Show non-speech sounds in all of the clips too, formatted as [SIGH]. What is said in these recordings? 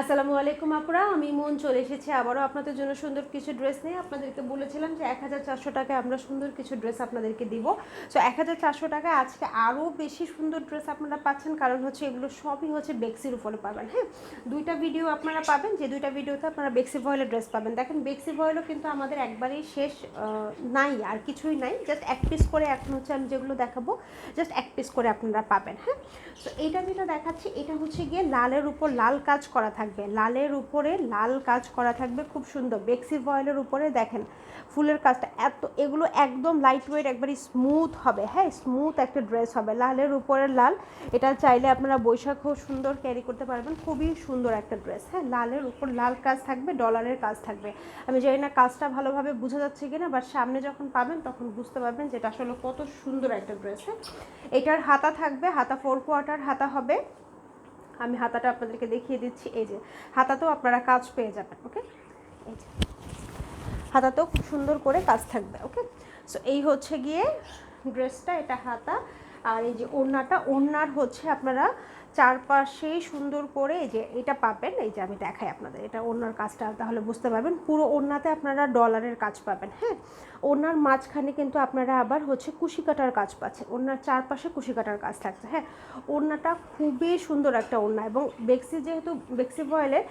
আসসালামু আলাইকুম আপুরা, আমি মন চলে এসেছি আবারও আপনাদের জন্য সুন্দর কিছু ড্রেস নিয়ে। আপনাদেরকে বলেছিলাম যে এক হাজার চারশো টাকায় আমরা সুন্দর কিছু ড্রেস আপনাদেরকে দিব। সো এক হাজার চারশো টাকায় আজকে আরও বেশি সুন্দর ড্রেস আপনারা পাচ্ছেন, কারণ হচ্ছে এগুলো সবই হচ্ছে বেক্সির উপরে পাবেন হ্যাঁ? দুইটা ভিডিও আপনারা পাবেন, যে দুইটা ভিডিওতে আপনারা বেক্সি ভয়েলের ড্রেস পাবেন। দেখেন বেক্সি ভয়েলও কিন্তু আমাদের একবারেই শেষ নাই, আর কিছুই নাই। জাস্ট এক পিস করে এখন হচ্ছে আমি যেগুলো দেখাবো জাস্ট এক পিস করে আপনারা পাবেন হ্যাঁ? তো এটা যেটা দেখাচ্ছি, এটা হচ্ছে গিয়ে লালের উপর লাল কাজ করা থাকবে। লালের উপরে লাল কাজ করা থাকবে, খুব সুন্দর। বেক্সি ভয়েলের উপরে দেখেন, ফুলের কাজটা এত, এগুলো একদম লাইট ওয়েট একবারই স্মুথ হবে। হ্যাঁ স্মুথ একটা ড্রেস হবে। লালের উপরে লাল, এটা চাইলে আপনারা বৈশাখও সুন্দর ক্যারি করতে পারবেন। খুবই সুন্দর একটা ড্রেস হ্যাঁ লালের উপর লাল কাজ থাকবে ডলারের কাজ থাকবে। আমি জানি না কাজটা ভালোভাবে বোঝা যাচ্ছে কিনা বাট সামনে যখন পাবেন, তখন বুঝতে পারবেন যে এটা আসলে কত সুন্দর একটা ড্রেস হ্যাঁ এটার হাতা থাকবে, হাতা ফোর কোয়ার্টার হাতা হবে। আমি হাতাটা আপনাদেরকে দেখিয়ে দিচ্ছি, এই যে, হাতাতেও আপনারা কাজ পেয়ে যাবেন ওকে এই যে, হাতাতেও খুব সুন্দর করে কাজ থাকবে ওকে সো এই হচ্ছে গিয়ে ড্রেসটা এটা হাতা আর এই যে ওড়নাটা, ওড়নার হচ্ছে আপনারা চারপাশেই সুন্দর করে এই যে এটা পাবেন, এই যে আমি দেখাই আপনাদের, এটা ওড়নার কাজটা তাহলে বুঝতে পারবেন। পুরো ওড়নাতে আপনারা ডলারের কাজ পাবেন হ্যাঁ? ওড়নার মাঝখানে কিন্তু আপনারা আবার হচ্ছে কুশি কাটার কাজ পাচ্ছেন, ওড়নার চারপাশে কুশি কাটার কাজ থাকছে হ্যাঁ? ওড়নাটা খুবই সুন্দর একটা ওড়না এবং বেক্সি যেহেতু, বেক্সি বয়েলের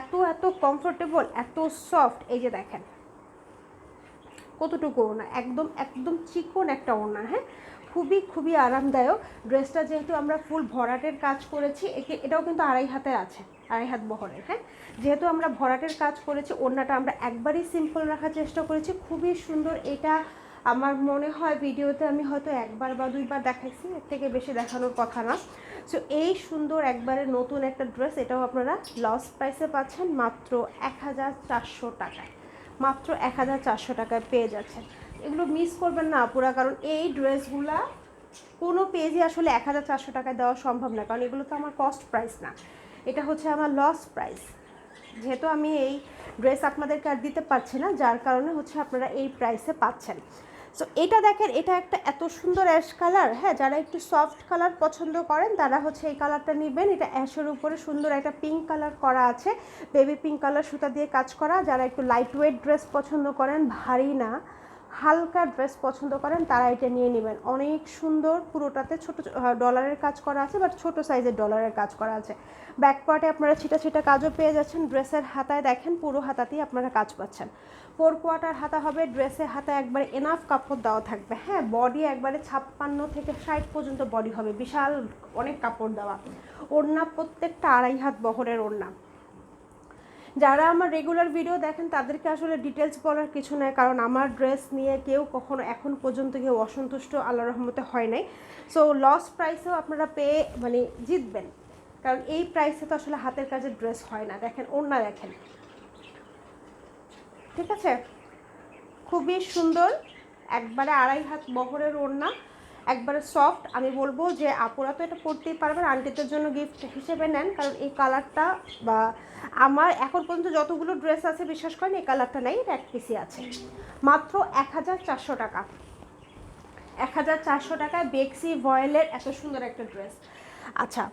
এত এত কমফোর্টেবল এত সফট এই যে দেখেন। কতটুকু ওড়না, একদম একদম চিকন একটা ওড়না হ্যাঁ? খুবই খুবই আরামদায়ক। ড্রেসটা যেহেতু আমরা ফুল ভরাটের কাজ করেছি, একে- এটাও কিন্তু আড়াই হাতের আছে, আড়াই হাত বহরের হ্যাঁ? যেহেতু আমরা ভরাটের কাজ করেছি, ওড়নাটা আমরা একবারই সিম্পল রাখার চেষ্টা করেছি, খুবই সুন্দর। এটা আমার মনে হয় ভিডিওতে আমি হয়তো একবার বা দুইবার দেখাইছি, এর থেকে বেশি দেখানোর কথা না। সো এই সুন্দর একবারে নতুন একটা ড্রেস, এটাও আপনারা লস প্রাইসে পাচ্ছেন মাত্র এক হাজার চারশো টাকায়, মাত্র এক হাজার চারশো টাকায় পেয়ে যাচ্ছেন। এগুলো মিস করবেন না পুরা কারণ এই ড্রেসগুলা কোনো পেজে আসলে এক হাজার চারশো টাকায় দেওয়া সম্ভব না, কারণ এগুলো তো আমার কস্ট প্রাইস না। এটা হচ্ছে আমার লস প্রাইস যেহেতু আমি এই ড্রেস আপনাদেরকে আর দিতে পারছি না, যার কারণে হচ্ছে আপনারা এই প্রাইসে পাচ্ছেন। সো এটা দেখেন, এটা একটা এত সুন্দর অ্যাশ কালার হ্যাঁ যারা একটু সফট কালার পছন্দ করেন, তারা হচ্ছে এই কালারটা নেবেন। এটা অ্যাশের উপরে সুন্দর একটা পিঙ্ক কালার করা আছে বেবি পিঙ্ক কালার সুতা দিয়ে কাজ করা। যারা একটু লাইট ওয়েট ড্রেস পছন্দ করেন, ভারী না। হালকা ড্রেস পছন্দ করেন, তারা এটা নিয়ে নেবেন। অনেক সুন্দর, পুরোটাতে ছোট ডলারের কাজ করা আছে বাট ছোট সাইজের ডলারের কাজ করা আছে। ব্যাক পার্টে আপনারা ছিটা ছিটা কাজও পেয়ে যাচ্ছেন। ড্রেসের হাতায় দেখেন, পুরো হাতাতেই আপনারা কাজ পাচ্ছেন। ফোর কোয়ার্টার হাতা হবে ড্রেসের হাতে একবারে এনাফ কাপড় দেওয়া থাকবে। হ্যাঁ বডি একবারে ছাপ্পান্ন থেকে ষাট পর্যন্ত বডি হবে। বিশাল অনেক কাপড় দেওয়া। ওড়না প্রত্যেকটা আড়াই হাত বহরের ওড়না। যারা আমার রেগুলার ভিডিও দেখেন, তাদেরকে আসলে ডিটেলস বলার কিছু নাই, কারণ আমার ড্রেস নিয়ে কেউ কখনো এখন পর্যন্ত কেউ অসন্তুষ্ট আল্লাহ রহমতে হয় নাই। সো লস প্রাইসেও আপনারা পেয়ে মানে জিতবেন। কারণ এই প্রাইসে তো আসলে হাতের কাজের ড্রেস হয় না। দেখেন, ওড়না দেখেন। ঠিক আছে? খুবই সুন্দর, একবারে আড়াই হাত বহরের ওড়না। একবারে সফট আমি বলব যে আপুরা তো এটা পরতেই পারবেন আন্টিদের জন্য গিফট হিসেবে নেন, কারণ এই কালারটা বা আমার এখন পর্যন্ত যতগুলো ড্রেস আছে, বিশ্বাস করেন, এই কালারটা নেই, এটা এক পিসি আছে। মাত্র এক হাজার চারশো টাকা। এক হাজার চারশো টাকায় বেক্সি ভয়েলের এত সুন্দর একটা ড্রেস আচ্ছা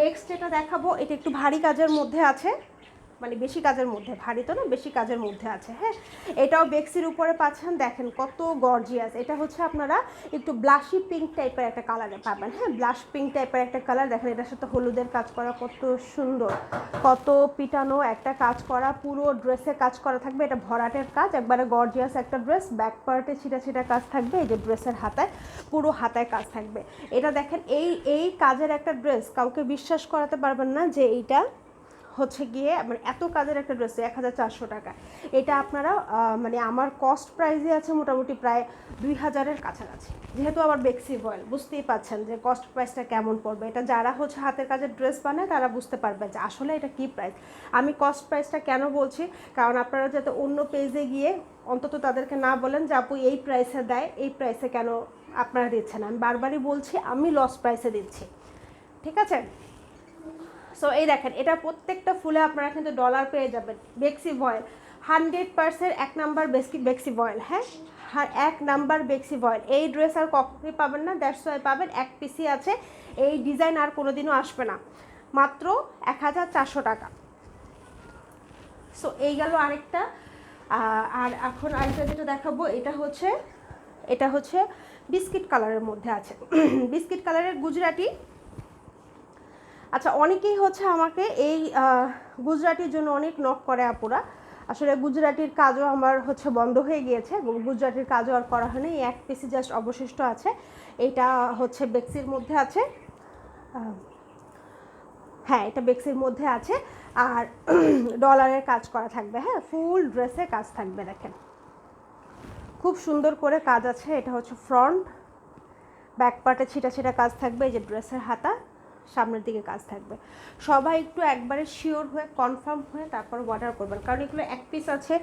নেক্সট যেটা দেখাবো, এটা একটু ভারী কাজের মধ্যে আছে। মানে বেশি কাজের মধ্যে, ভারী তো না, বেশি কাজের মধ্যে আছে হ্যাঁ? এটাও বেক্সির উপরে পাচ্ছেন, দেখেন কত গর্জিয়াস এটা হচ্ছে আপনারা একটু ব্লাশি পিঙ্ক টাইপের একটা কালারে পাবেন হ্যাঁ? ব্লাশ পিঙ্ক টাইপের একটা কালার দেখেন এটার সাথে হলুদের কাজ করা কত সুন্দর। কত পিটানো একটা কাজ করা, পুরো ড্রেসে কাজ করা থাকবে, এটা ভরাটের কাজ, একবারে গর্জিয়াস একটা ড্রেস ব্যাক পার্টে ছিটা ছিটা কাজ থাকবে, এই যে ড্রেসের হাতায়, পুরো হাতায় কাজ থাকবে। এটা দেখেন, এই এই কাজের একটা ড্রেস কাউকে বিশ্বাস করাতে পারবেন না যে এইটা হচ্ছে গিয়ে মানে এত কাজের একটা ড্রেস এক হাজার চারশো টাকা। এটা আপনারা মানে আমার কস্ট প্রাইসে আছে মোটামুটি প্রায় দুই হাজারের কাছাকাছি। যেহেতু আবার বেক্সি বয়েল বুঝতেই পাচ্ছেন যে কস্ট প্রাইসটা কেমন পড়বে। এটা যারা হচ্ছে হাতের কাজের ড্রেস বানায়, তারা বুঝতে পারবে যে আসলে এটা কী প্রাইস আমি কস্ট প্রাইসটা কেন বলছি? কারণ আপনারা যাতে অন্য পেজে গিয়ে অন্তত তাদেরকে না বলেন যে, আপু, এই প্রাইসে দেয়, এই প্রাইসে কেন আপনারা দিচ্ছেন? আমি বারবারই বলছি, আমি লস প্রাইসে দিচ্ছি। ঠিক আছে? সো এই দেখেন, এটা প্রত্যেকটা ফুলে আপনারা কিন্তু ডলার পেয়ে যাবেন। বেক্সি ভয়েল হান্ড্রেড পার্সেন্ট এক নাম্বার বেক্সি বেক্সি ভয়েল হ্যাঁ? এক নাম্বার বেক্সি ভয়েল এই ড্রেস আর কখনোই পাবেন না ওয়াই পাবেন। এক পিসি আছে, এই ডিজাইন আর কোনোদিনও আসবে না। মাত্র এক হাজার চারশো টাকা। সো এই গেল আরেকটা। আর এখন আরেকটা যেটা দেখাবো, এটা হচ্ছে এটা হচ্ছে বিস্কিট কালারের মধ্যে আছে। [CLEARS THROAT] বিস্কিট কালারের গুজরাটি আচ্ছা অনেকেই হচ্ছে আমাকে এই গুজরাটির জন্য অনেক নক করে আপুরা। আসলে গুজরাটির কাজও আমার হচ্ছে বন্ধ হয়ে গিয়েছে গুজরাটির কাজও আর করা হয়নি। এই এক পিসি জাস্ট অবশিষ্ট আছে। এটা হচ্ছে বেক্সির মধ্যে আছে। হ্যাঁ এটা বেক্সির মধ্যে আছে। আর [CLEARS THROAT] ডলারের কাজ করা থাকবে। হ্যাঁ ফুল ড্রেসে কাজ থাকবে, দেখেন। খুব সুন্দর করে কাজ আছে। এটা হচ্ছে ফ্রন্ট ব্যাক পার্টে ছিটা ছিটা কাজ থাকবে। এই যে ড্রেসের হাতা। সামনের দিকে কাজ থাকবে। সবাই একটু একবারে শিওর হয়ে কনফার্ম হয়ে তারপর অর্ডার করবেন। কারণ এগুলো এক পিস আছে,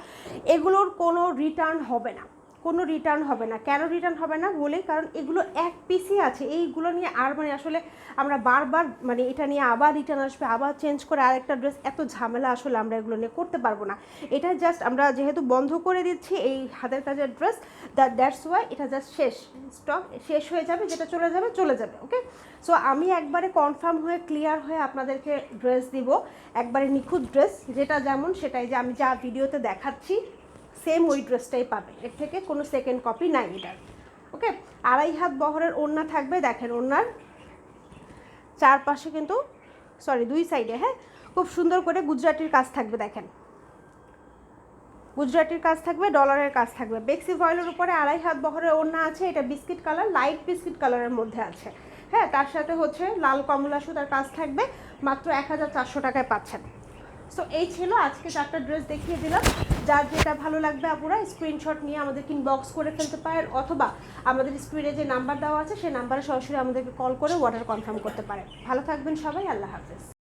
এগুলোর কোনো রিটার্ন হবে না। কোনো রিটার্ন হবে না। কেন রিটার্ন হবে না বলে কারণ এগুলো এক পিসই আছে। এইগুলো নিয়ে আর মানে আসলে আমরা বারবার মানে এটা নিয়ে আবার রিটার্ন আসবে, আবার চেঞ্জ করে আরেকটা ড্রেস এত ঝামেলা আসলে আমরা এগুলো নিয়ে করতে পারব না। এটা জাস্ট আমরা যেহেতু বন্ধ করে দিচ্ছি এই হাতের কাজের ড্রেস দ্যাট দ্যাটস ওয়াই এটা জাস্ট শেষ। স্টক শেষ হয়ে যাবে, যেটা চলে যাবে চলে যাবে ওকে সো আমি একবারে কনফার্ম হয়ে ক্লিয়ার হয়ে আপনাদেরকে ড্রেস দিব। একবারে নিখুঁত ড্রেস যেটা যেমন সেটাই যে আমি যা ভিডিওতে দেখাচ্ছি সেম ওই ড্রেসটাই পাবে। এর থেকে কোনো সেকেন্ড কপি নাই এটার। ওকে আড়াই হাত বহরের ওড়না থাকবে, দেখেন ওড়নার চারপাশে কিন্তু সরি দুই সাইডে হ্যাঁ? খুব সুন্দর করে গুজরাটির কাজ থাকবে, দেখেন। গুজরাটির কাজ থাকবে ডলারের কাজ থাকবে। বেক্সি ফয়েলের উপরে আড়াই হাত বহরের ওড়না আছে, এটা বিস্কিট কালার লাইট বিস্কিট কালারের মধ্যে আছে। হ্যাঁ? তার সাথে হচ্ছে লাল কমলা সুতার কাজ থাকবে, মাত্র এক হাজার চারশো টাকায় পাচ্ছেন। সো এই ছিল আজকে চারটা ড্রেস দেখিয়ে দিলাম। যার যেটা ভালো লাগবে আপনারা স্ক্রিনশট নিয়ে আমাদেরকে ইনবক্স করে ফেলতে পারেন, অথবা আমাদের স্ক্রিনে যে নাম্বার দেওয়া আছে, সেই নাম্বারে সরাসরি আমাদেরকে কল করে অর্ডার কনফার্ম করতে পারেন। ভালো থাকবেন সবাই, আল্লাহ হাফেজ।